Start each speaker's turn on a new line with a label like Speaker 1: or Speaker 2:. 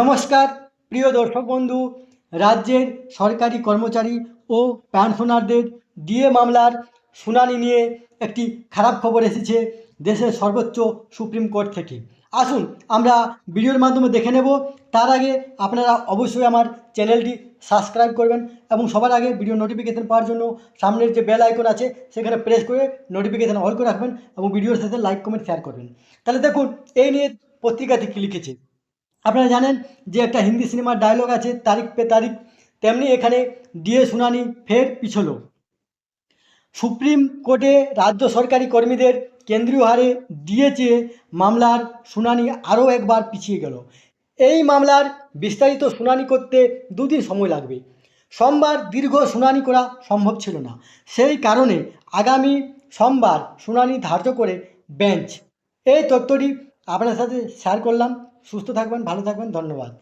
Speaker 1: নমস্কার, প্রিয় দর্শক বন্ধু, রাজ্যের সরকারি কর্মচারী ও পেনশনারদের ডিএ মামলার শুনানি নিয়ে একটি খারাপ খবর এসেছে দেশের সর্বোচ্চ সুপ্রিম কোর্ট থেকে। আসুন, আমরা ভিডিওর মাধ্যমে দেখে নেব। তার আগে আপনারা অবশ্যই আমার চ্যানেলটি সাবস্ক্রাইব করবেন এবং সবার আগে ভিডিও নোটিফিকেশন পাওয়ার জন্য সামনের যে বেল আইকন আছে, সেখানে প্রেস করে নোটিফিকেশান অল করে রাখবেন এবং ভিডিওর সাথে লাইক কমেন্ট শেয়ার করবেন। তাহলে দেখুন, এই নিয়ে পত্রিকাটি কী লিখেছে? আপনারা জানেন যে একটা হিন্দি সিনেমার ডায়লগ আছে, তারিখ পে তারিখ, তেমনি এখানে ডিএ শুনানি ফের পিছলো। সুপ্রিম কোর্টে রাজ্য সরকারি কর্মীদের কেন্দ্রীয় হারে ডিএ চেয়ে মামলার শুনানি আরও একবার পিছিয়ে গেল। এই মামলার বিস্তারিত শুনানি করতে দুদিন সময় লাগবে। সোমবার দীর্ঘ শুনানি করা সম্ভব ছিল না। সেই কারণে আগামী সোমবার শুনানি ধার্য করে বেঞ্চ এই তথ্যটি আপনার সাথে শেয়ার করলাম। সুস্থ থাকবেন ভালো থাকবেন ধন্যবাদ।